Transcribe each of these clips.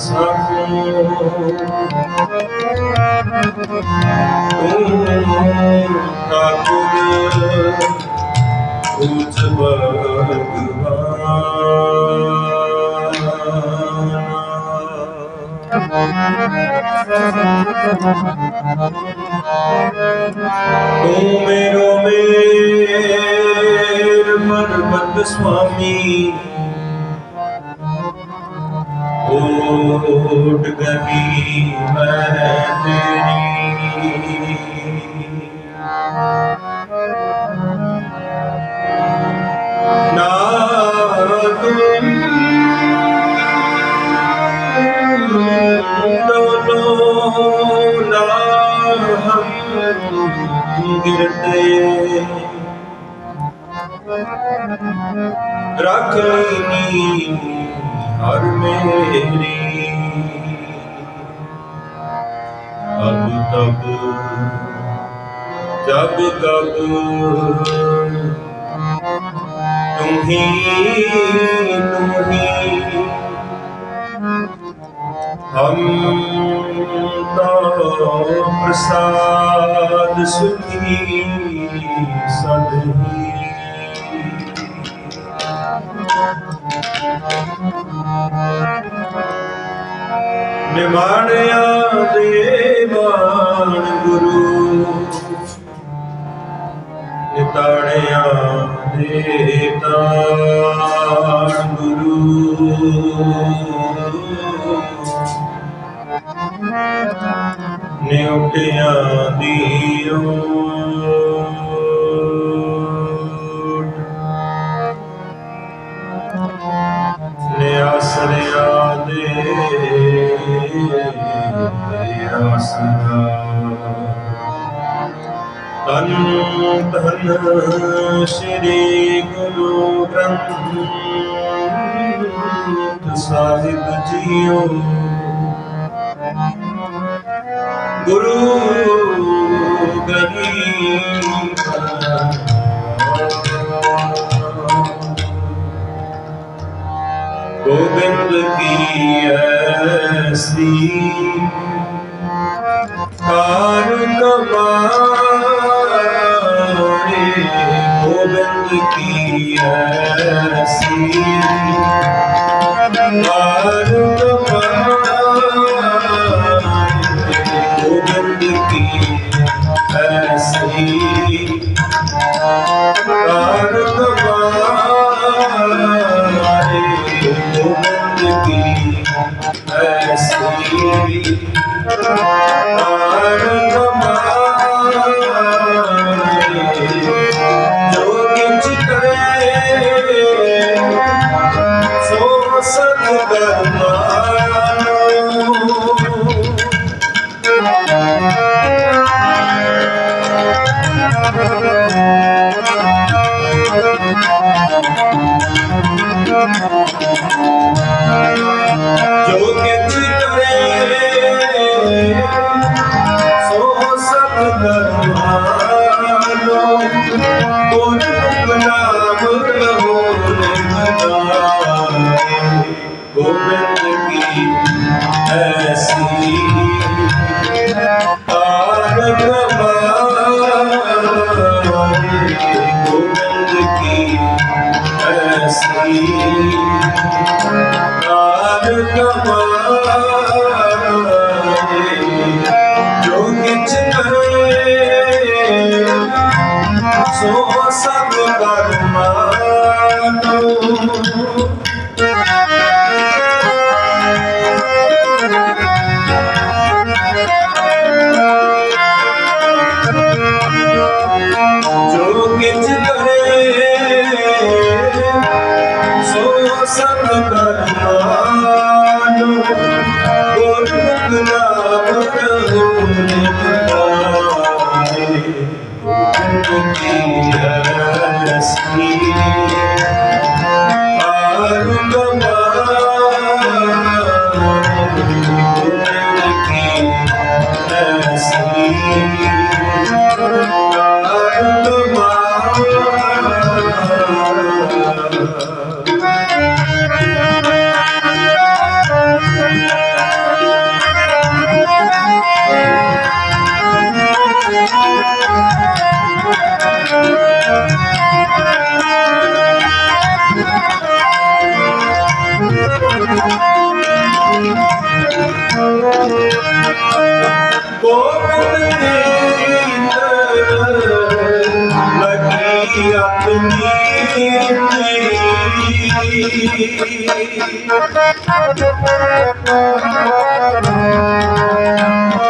ਸਕੋ ਤੂੰ ਠਾਕੁਰ ਉਚ ਤੂੰ ਮੇਰੋ ਮੇਰ ਪਰਬਤ ਸੁਆਮੀ ਓਟ ਗਈ ਮੈਂ ਤੇਰੀ ਨਾ ਤੁਮ ਨਾ ਹਮ ਗਿਰਤੇ ਹਰ ਮੇਰੀ। ਅਬ ਤਬ ਜਬ ਕਬ ਤੁਮ ਹੀ ਹਮ ਤੋ ਪ੍ਰਸਾਦ ਸੁਖੀ ਸਦਹੀ। ਨਿਮਾਣਿਆ ਦੇ ਬਾਣ ਗੁਰੂ। ਨਿਤਾਣਿਆ ਦੇ ਤਾਣ ਗੁਰੂ। ਨਿਉਟਿਆਂ ਦੀ ਓ ਆਸਰਿਆ ਦੇ ਆਸਰਾ ਤਨ ਤਨ ਸ੍ਰੀ ਗੁਰੂ ਗ੍ਰੰਥ ਸਾਹਿਬ ਜੀਓ ਗੁਰੂ ਗੋਬਿੰਦ ਕੀ ਐਸੀ? ਕਾਰ ਕਮਾਰੇ ਗੋਬਿੰਦ ਕੀ ਐਸੀ? ਕਾਰ ਗੋਬਿੰਦ ਕੀ ਸਤ Sandalwood. Thank you.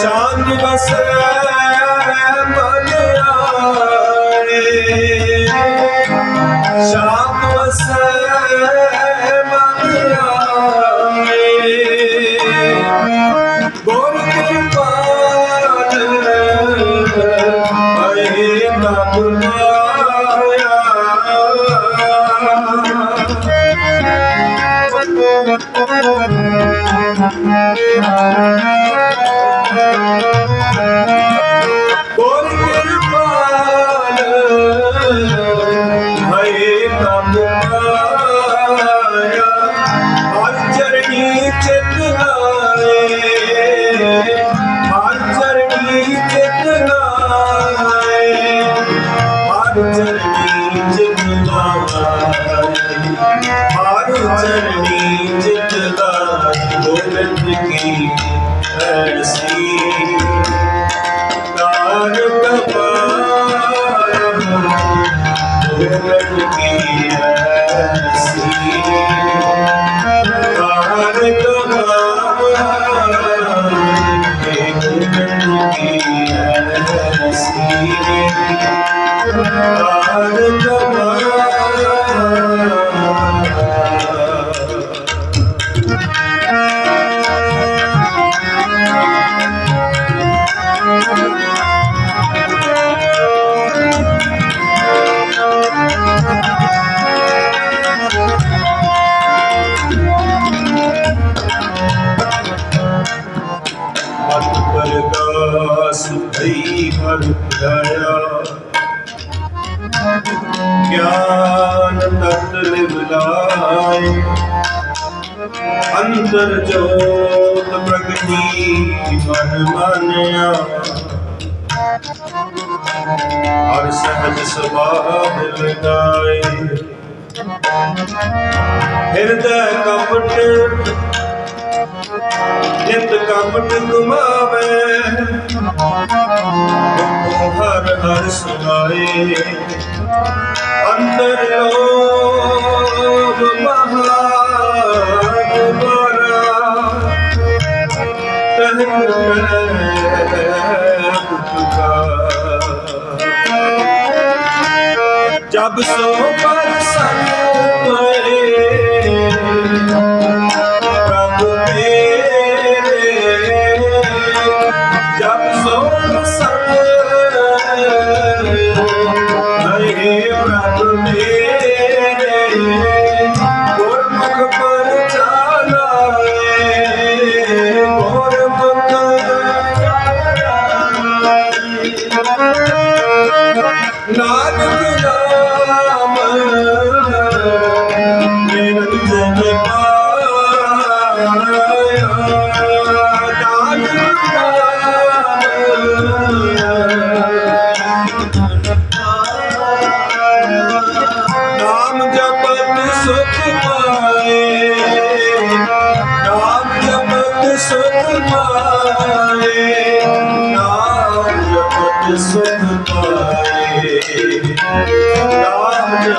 ਸ਼ਾਂਤ ਬਸੈ ਮਨ ਆਏ। ਸ਼ਾਂਤ ਬਸੈ ਮਨ ਆਏ। ਗੁਰ ਕਿਰਪਾ Música Tchau. ਅੰਦਰ ਜੋਤ ਪ੍ਰਗਟੀ ਮਨ ਮਾਨਿਆ ਹਰ ਸਹਜ ਸੁਭਾਵ ਲਗਾਏ ਹਿਰਦੈ ਕਪਟ, ਨਿਤ ਕਪਟ ਗੁਮਾਵੇ ਹਰ ਹਰ ਸੁਨਾਏ ਅੰਦਰ ਲੋਭ ਮਹਾ ਤਨ ਜਬ ਸੋ ਪਰ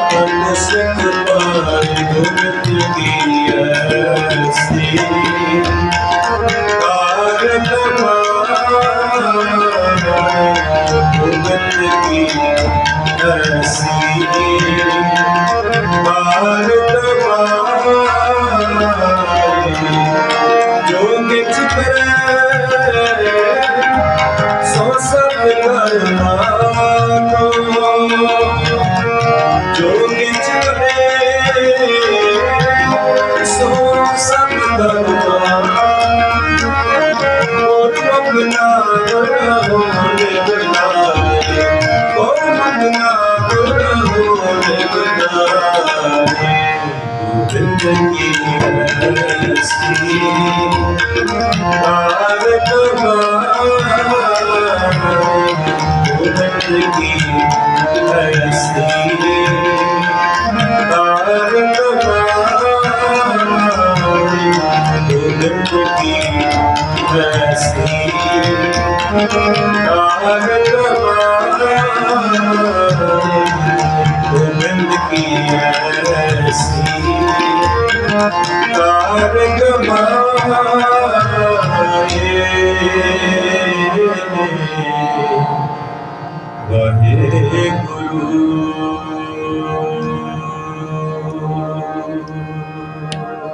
ਨਾਮ ਜਪਤ ਸੁਖ ਪਾਏ ਗੋਬਿੰਦ ਕੀ ਐਸੀ ਕਾਰਤ ਗੋਬਿੰਦ ਕੀ ਐਸੀ ਕਾਰਤ ਗੋਬਿੰਦ ਕੀ ਐਸੀ ਤਾਰਕ ਗੋਬਿੰਦ ਕੀ ਐਸੀ ਤਾਰਕ ਗੋਬਿੰਦ ਕੀ ਐਸੀ ਤਾਰਕ ਗੋਬਿੰਦ ਕੀ तारक माए वहे गुरु